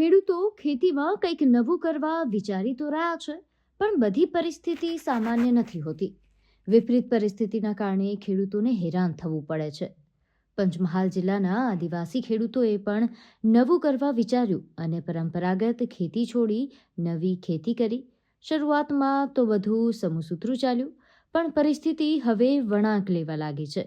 ખેડૂતો ખેતીમાં કંઈક નવું કરવા વિચારી તો રહ્યા છે, પણ બધી પરિસ્થિતિ સામાન્ય નથી હોતી. વિપરીત પરિસ્થિતિના કારણે ખેડૂતોને હેરાન થવું પડે છે. પંચમહાલ જિલ્લાના આદિવાસી ખેડૂતોએ પણ નવું કરવા વિચાર્યું અને પરંપરાગત ખેતી છોડી નવી ખેતી કરી. શરૂઆતમાં તો બધું સમુસૂત્રું ચાલ્યું, પણ પરિસ્થિતિ હવે વળાંક લેવા લાગી છે.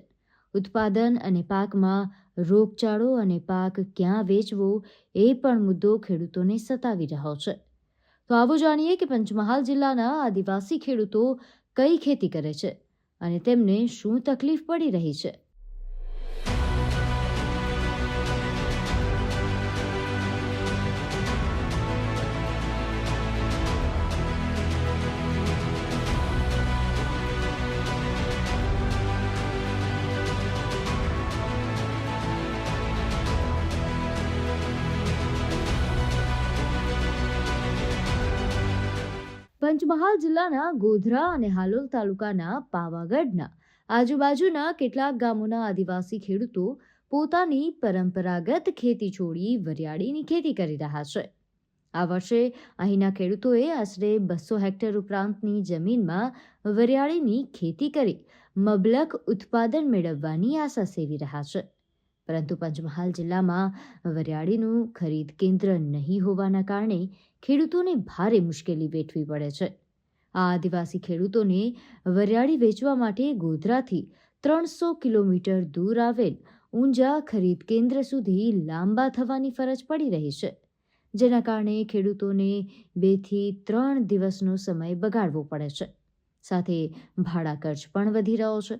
ઉત્પાદન અને પાકમાં રોગચાળો અને પાક ક્યાં વેચવો એ પણ મુદ્દો ખેડૂતોને સતાવી રહ્યો છે. તો આવો જાણીએ કે પંચમહાલ જિલ્લાના આદિવાસી ખેડૂતો કઈ ખેતી કરે છે અને તેમને શું તકલીફ પડી રહી છે. પંચમહાલ જિલ્લાના ગોધરા અને હાલોલ તાલુકાના પાવાગઢના આજુબાજુના કેટલાક ગામોના આદિવાસી ખેડૂતો પોતાની પરંપરાગત ખેતી છોડી વરિયાળીની ખેતી કરી રહ્યા છે. આ વર્ષે અહીંના ખેડૂતોએ આશરે બસો હેક્ટર ઉપરાંતની જમીનમાં વરિયાળીની ખેતી કરી મબલક ઉત્પાદન મેળવવાની આશા સેવી રહ્યા છે. પરંતુ પંચમહાલ જિલ્લામાં વરિયાળીનું ખરીદ કેન્દ્ર નહીં હોવાના કારણે ખેડૂતોને ભારે મુશ્કેલી વેઠવી પડે છે. આ આદિવાસી ખેડૂતોને વરિયાળી વેચવા માટે ગોધરાથી ત્રણસો કિલોમીટર દૂર આવેલ ઊંઝા ખરીદ કેન્દ્ર સુધી લાંબા થવાની ફરજ પડી રહી છે. જેના કારણે ખેડૂતોને બેથી ત્રણ દિવસનો સમય બગાડવો પડે છે. સાથે ભાડા ખર્ચ પણ વધી રહ્યો છે.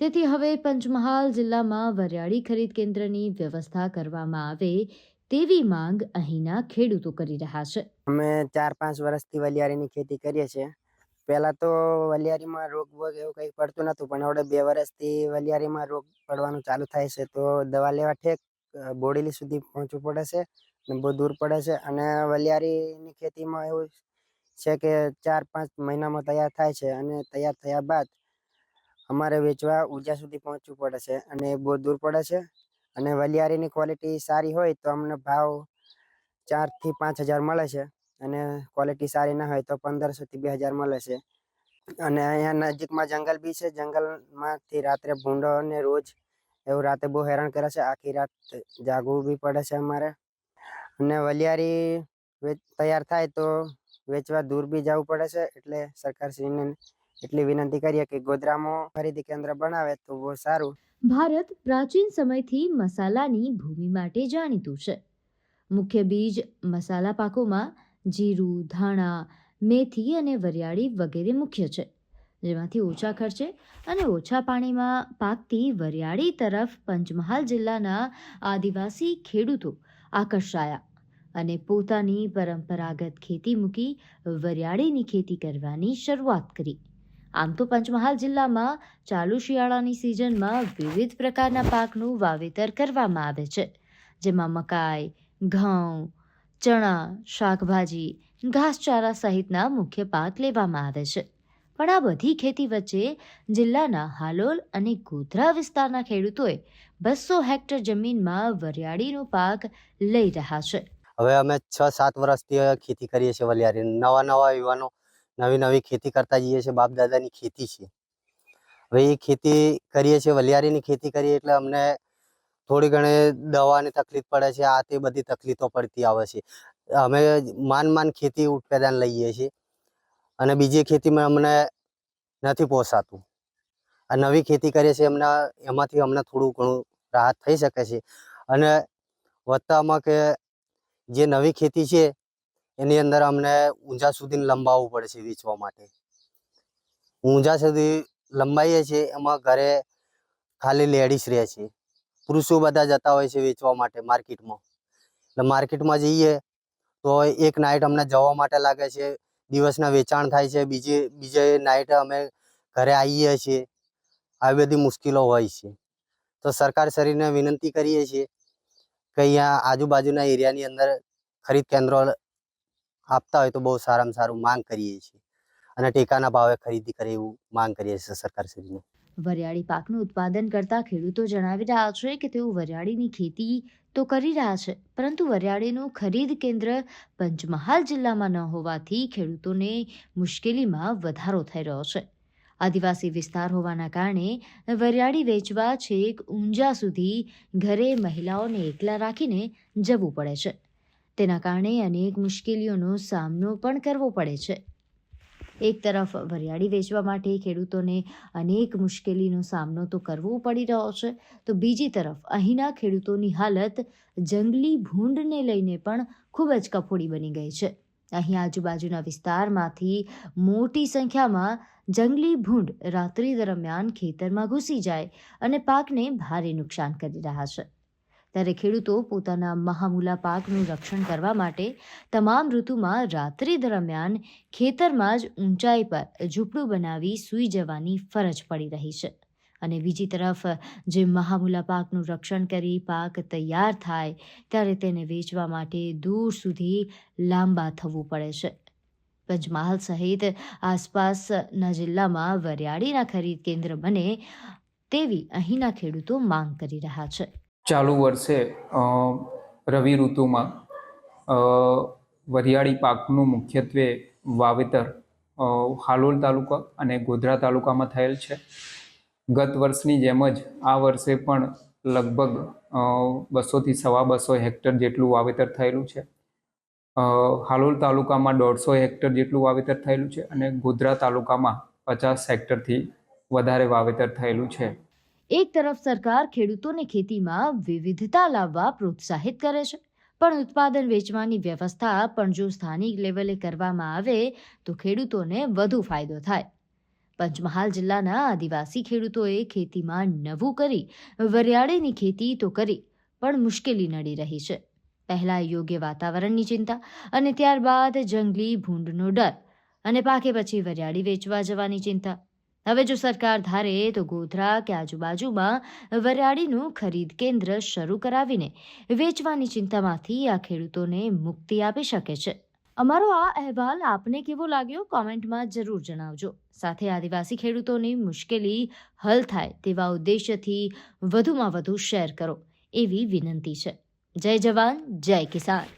તેથી હવે પંચમહાલ જિલ્લામાં વરિયાળી ખરીદ કેન્દ્રની વ્યવસ્થા કરવામાં આવે તેવી માંગ અહીંના ખેડૂતો કરી રહ્યા છે. અમે ચાર પાંચ વર્ષથી વલિયારીની ખેતી કરીએ છીએ. પહેલા તો વલિયારીમાં રોગ વોગ એવું કંઈ પડતું નહોતું, પણ હવે બે વર્ષથી વલિયારીમાં રોગ પડવાનું ચાલુ થાય છે, તો દવા લેવા ઠેક બોડેલી સુધી પહોંચવું પડે છે અને બહુ દૂર પડે છે. અને વલિયારીની ખેતીમાં એવું છે કે ચાર પાંચ મહિનામાં તૈયાર થાય છે અને તૈયાર થયા બાદ અમારે વેચવા ઊર્જા સુધી પહોંચવું પડે છે અને એ બહુ દૂર પડે છે. અને વલિયારીની ક્વોલિટી સારી હોય તો અમને ભાવ ચારથી પાંચ હજાર મળે છે અને ક્વોલિટી સારી ના હોય તો પંદરસોથી બે હજાર મળે છે. અને અહીંયા નજીકમાં જંગલ બી છે. જંગલમાંથી રાત્રે ભૂંડો અને રોજ એવું રાતે બહુ હેરાન કરે છે. આખી રાત જાગવું બી પડે છે અમારે. અને વલિયારી તૈયાર થાય તો વેચવા દૂર બી જવું પડે છે. એટલે સરકારશ્રીને એટલી વિનંતી કરીએ કે ગોધરામાં ખરીદી કેન્દ્ર બનાવે તો બહુ સારું. ભારત પ્રાચીન સમયથી મસાલાની ભૂમિ માટે જાણીતું છે. મુખ્ય બીજ મસાલા પાકોમાં જીરું, ધાણા, મેથી અને વરિયાળી વગેરે મુખ્ય છે. જેમાંથી ઓછા ખર્ચે અને ઓછા પાણીમાં પાકતી વરિયાળી તરફ પંચમહાલ જિલ્લાના આદિવાસી ખેડૂતો આકર્ષાયા અને પોતાની પરંપરાગત ખેતી મૂકી વરિયાળીની ખેતી કરવાની શરૂઆત કરી. આમ તો પંચમહાલ જિલ્લામાં ચાલુ શિયાળાની સિઝનમાં વિવિધ પ્રકારના પાકનું વાવેતર કરવામાં આવે છે. જેમાં મકાઈ, ઘઉં, ચણા, શાકભાજી, ઘાસચારા સહિતના મુખ્ય પાક લેવામાં આવે છે. પણ આ બધી ખેતી વચ્ચે જિલ્લાના હાલોલ અને ગોધરા વિસ્તારના ખેડૂતોએ બસો હેક્ટર જમીનમાં વરિયાળીનો પાક લઈ રહ્યા છે. હવે અમે છ સાત વર્ષથી ખેતી કરીએ છીએ વલિયારી નવા નવા યુવાનો નવી નવી ખેતી કરતા જઈએ છીએ, બાપ દાદાની ખેતી છે. હવે એ ખેતી કરીએ છીએ, વલિયારીની ખેતી કરીએ એટલે અમને થોડી ઘણી દવાની તકલીફ પડે છે, આ તે બધી તકલીફો પડતી આવે છે. અમે માન માન ખેતી ઉત્પાદન લઈએ છીએ અને બીજી ખેતીમાં અમને નથી પોસાતું. આ નવી ખેતી કરીએ છીએ, એમના એમાંથી અમને થોડું ઘણું રાહત થઈ શકે છે. અને વધતામાં કે જે નવી ખેતી છે એની અંદર અમને ઊંઝા સુધી લંબાવવું પડે છે વેચવા માટે. ઊંઝા સુધી લંબાઈએ છીએ, એમાં ઘરે ખાલી લેડીઝ રહે છે. પુરુષો બધા જતા હોય છે વેચવા માટે માર્કેટમાં. એટલે માર્કેટમાં જઈએ તો એક નાઇટ અમને જવા માટે લાગે છે, દિવસના વેચાણ થાય છે, બીજી, બીજે નાઇટ અમે ઘરે આવીએ છીએ. આવી બધી મુશ્કેલો હોય છે. તો સરકાર શ્રીને વિનંતી કરીએ છીએ કે અહીંયા આજુબાજુના એરિયાની અંદર ખરીદ કેન્દ્રો આપતા હોય તો બહુ સારામાં સારું માંગ કરીએ છીએ. અને ટેકાના ભાવે ખરીદી કરે એવું માંગ કરીએ છીએ સરકારશ્રીને. વરિયાળી પાકનું ઉત્પાદન કરતા ખેડૂતો જણાવી રહ્યા છે કે તેઓ વરિયાળીની ખેતી તો કરી રહ્યા છે, પરંતુ વરિયાળીનું ખરીદ કેન્દ્ર પંચમહાલ જિલ્લામાં ન હોવાથી ખેડૂતોને મુશ્કેલીમાં વધારો થઈ રહ્યો છે. આદિવાસી વિસ્તાર હોવાના કારણે વરિયાળી વેચવા છેક ઊંઝા સુધી ઘરે મહિલાઓને એકલા રાખીને જવું પડે છે. તેના કારણે અનેક મુશ્કેલીઓનો સામનો પણ કરવો પડે છે. એક તરફ વરિયાળી વેચવા માટે ખેડૂતોને અનેક મુશ્કેલીનો સામનો તો કરવો પડી રહ્યો છે, તો બીજી તરફ અહીંના ખેડૂતોની હાલત જંગલી ભૂંડને લઈને પણ ખૂબ જ કફોડી બની ગઈ છે. અહીં આજુબાજુના વિસ્તારમાંથી મોટી સંખ્યામાં જંગલી ભૂંડ રાત્રિ દરમિયાન ખેતરમાં ઘૂસી જાય અને પાકને ભારે નુકસાન કરી રહ્યા છે. ત્યારે ખેડૂતો પોતાના મહામૂલા પાકનું રક્ષણ કરવા માટે તમામ ઋતુમાં રાત્રિ દરમિયાન ખેતરમાં જ ઊંચાઈ પર ઝૂંપડું બનાવી સૂઈ જવાની ફરજ પડી રહી છે. અને બીજી તરફ, જે મહામૂલા પાકનું રક્ષણ કરી પાક તૈયાર થાય, ત્યારે તેને વેચવા માટે દૂર સુધી લાંબા થવું પડે છે. પંચમહાલ સહિત આસપાસના જિલ્લામાં વરિયાળીના ખરીદ કેન્દ્ર બને તેવી અહીંના ખેડૂતો માંગ કરી રહ્યા છે. ચાલુ વર્ષે રવિ ઋતુમાં વરિયાળી પાકનું મુખ્યત્વે વાવેતર હાલોલ તાલુકા અને ગોધરા તાલુકામાં થયેલ છે. ગત વર્ષની જેમ જ આ વર્ષે પણ લગભગ બસોથી સવા બસો હેક્ટર જેટલું વાવેતર થયેલું છે. હાલોલ તાલુકામાં દોઢસો હેક્ટર જેટલું વાવેતર થયેલું છે અને ગોધરા તાલુકામાં પચાસ હેક્ટરથી વધારે વાવેતર થયેલું છે. એક તરફ સરકાર ખેડૂતોને ખેતીમાં વિવિધતા લાવવા પ્રોત્સાહિત કરે છે, પણ ઉત્પાદન વેચવાની વ્યવસ્થા પણ જો સ્થાનિક લેવલે કરવામાં આવે, તો ખેડૂતોને વધુ ફાયદો થાય. પંચમહાલ જિલ્લાના આદિવાસી ખેડૂતોએ ખેતીમાં નવું કરી, વરિયાળીની ખેતી તો કરી, પણ મુશ્કેલી નડી રહી છે. પહેલાં યોગ્ય વાતાવરણની ચિંતા અને ત્યારબાદ જંગલી ભૂંડનો ડર અને પાકે પછી વરિયાળી વેચવા જવાની ચિંતા. હવે જો સરકાર ધારે તો ગોધરા કે આજુબાજુમાં વરિયાળીનું ખરીદ કેન્દ્ર શરૂ કરાવીને વેચવાની ચિંતામાંથી આ ખેડૂતોને મુક્તિ આપી શકે છે. અમારો આ અહેવાલ આપને કેવો લાગ્યો કોમેન્ટમાં જરૂર જણાવજો. સાથે આદિવાસી ખેડૂતોની મુશ્કેલી હલ થાય તેવા ઉદ્દેશ્યથી વધુમાં વધુ શેર કરો એવી વિનંતી છે. જય જવાન, જય કિસાન.